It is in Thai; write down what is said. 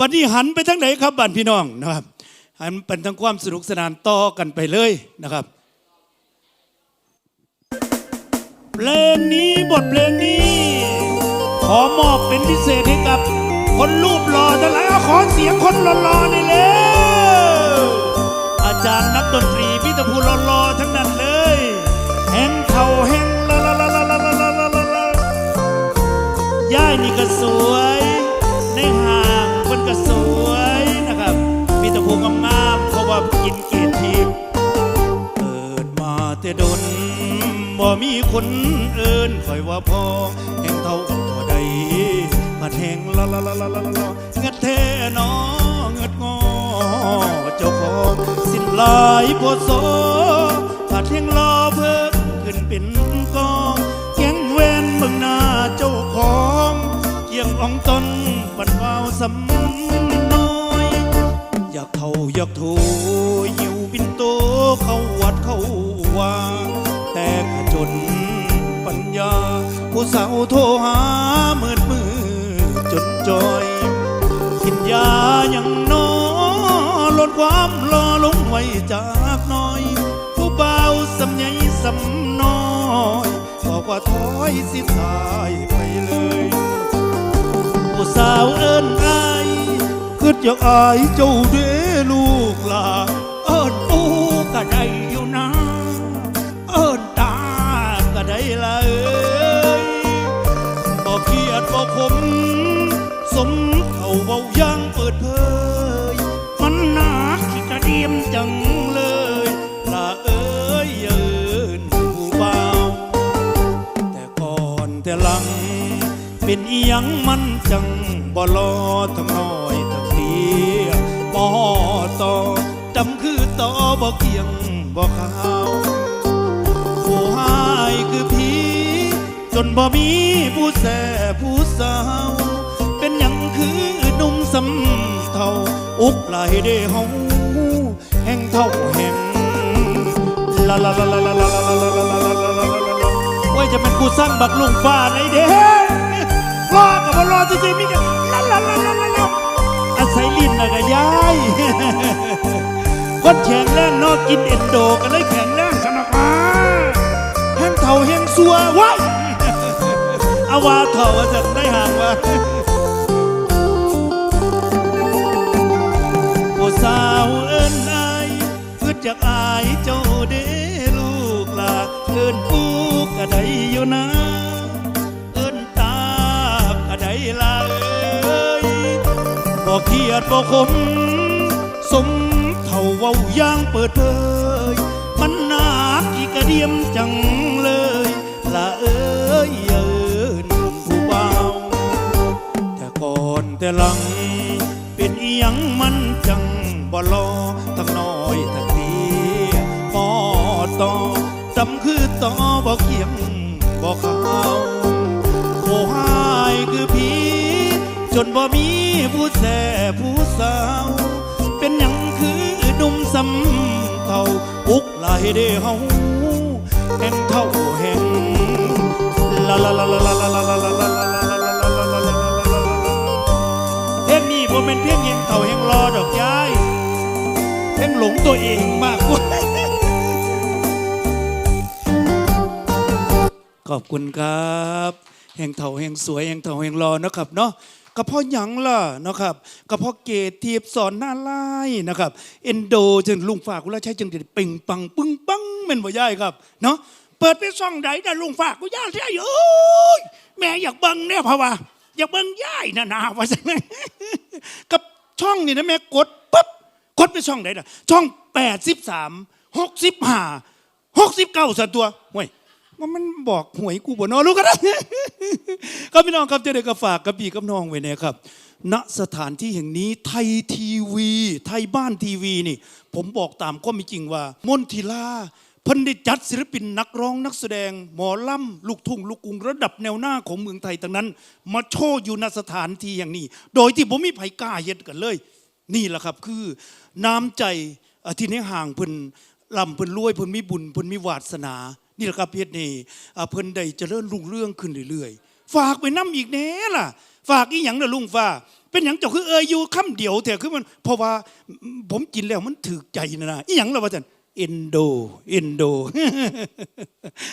วันนี้หันไปทั้งไหนครับบ้านพี่น้องนะครับหันเป็นทั้งความสนุกสนานต่อกันไปเลยนะครับเพลงนี้บทเพลงนี้ ขอมอบเป็นพิเศษให้กับ คนรูปหล่อทั้งหลายขอเสียงคนหล่อๆนี่เลย บ่มีคนเอินคอยว่าพอแห่งเท่าตัวใดมาแทงละละละละละละเงิดแท้นอเงดงอเจ้าของสิ้นลายพอโซมาแทงรอเพิ่นขึ้นเป็นกองแข้งแวนเบิ่งหน้าเจ้าของเกี่ยงอ่องตนบันวาวสำน้อย อยากเท่าอยากถูยิวบินโตเข้าวัดเข้าวา นปัญญา ผู้สาวโทรหาเมื่อมือจนจอย กินยาอย่างน้อลดความรอลงไว้จากน้อย ผู้เบาสำใหญ่สำน้อยบอกว่าถอยสิสายไปเลย ผู้สาวเอิ้นอายคืดอยากอายเจ้าเด้ลูกหลาเอิ้นปูก็ได้อยู่นะเอิ้น ขมสมเขาเว้าอยังเปิดเผยมันหนักที่กระเดียมจังเลยละเอ้ยเอิ้นผู้เบาแต่ก่อนแต่หลัง เป็นอียังมันจังบ่รอทั้งน้อยทั้งเดียบ่ต่อจำคือต่อบ่เกียงบ่ขาวผู้หายคือผีจนบ่มีผู้แส่ผู้ สาว เป็นหยังคือนุ่มสำเทาอุกไหลเด้เฮาแห่งเท่าแห่งลาลาลาลาลาลาลาลาลาลาลาลาลาลาลาว่าจะเป็นกูสร้างบักลุงฟ้าไหนเด้รอกับว่ารอจริงๆมีกันลาลาลาลาลาลาอาศัยลิ้นนะกะยายคนแข็งแรงเนอกกินเอ็นโดกันเลยแข็งแรงสนักมาแห้งเท่าแห้งสัวไว้ เอาว่าเท่าว่าจะได้ห่างว่าผู้สาวเอิ้นอายเพื่อจากอายเจ้าเด้ลูกหลาเอิ้นปูก็ไดอยู่นะเอิ้นตาก็ไดละเอ้ยบ่เครียดบ่ขมสมเท่าเว้าย่างเปิดเผยมันหนักอีกระเดียมจังเลยละเอ้ย แต่หลัง เป็นอีหยังมันจังบ่รอทั้งน้อยทั้งดีพอต่อจำคือต่อบ่เคียงบ่ขาวโอ้หายคือผีจนบ่มีผู้แส่ผู้สาว เป็นหยังคือนุ่มสำเท่าอุกไหลเด้เฮาแห่งเท่าแห่งลาลาลาลาลาลาลา ลงตัวเองมากกว่าขอบคุณครับ แห่งเถาแห่งสวยแห่งเถาแห่งรอนะครับเนาะกระเพาะหยังล่ะนะครับกระเพาะเกตเทียบสอนหน้าไล่นะครับ เอนโดจึงลุงฝากกุลาใช้จึงจะเป่งปังปึ้งปังเป็นบ่ย่ายครับเนาะเปิดไปช่องใดแต่ลุงฝากกูย่าใช่เอ้ยแม่อยากเบิ่งเนี่ยเพราะว่าอยากเบิ่งย่ายนะนาว่าจังไงกับช่องนี่นะแม่กดปั๊บ ดไปช่องไหนล่ะ ช่องแปดสิบสามหกสิบห้าหกสิบเก้าสัตัวห่วยว่ามันบอกหวยกูบ่เนอลูกกันนะครับพี่น้องครับเจะได้กระฝากกระบี่กับน้องไว้เนี่ยครับ ณสถานที่แห่งนี้ไทยทีวี ไทยบ้านทีวีนี่ ผมบอกตามความเป็นจริงว่ามนทิลาพันได้จัดศิลปินนักร้องนักแสดง หมอล่ำลูกทุ่งลูกกรุงระดับแนวหน้าของเมืองไทยทั้งนั้น มาโชว์อยู่ณสถานที่อย่างนี้ โดยที่ผมไมีไผกล้าเฮ็ดกันเลย นี่แหละครับคือน้ำใจอะที่ในห่างเพิ่นลำเพิ่นรวยเพิ่นมีบุญเพิ่นมีวาสนา นี่แหละครับเพชรนี่เพิ่นได้เจริญรุ่งเรื่องขึ้นเรื่อยๆ ฝากไปน้ำอีกแน่ล่ะ ฝากอีหยังนะลุงฟ้าเป็นอย่างเจ้าคือเอยอยู่คำเดียวแต่คือมันเพราะว่าผมกินแล้วมันถือใจนะนะอีหยังล่ะว่าจันเอนโดเอนโด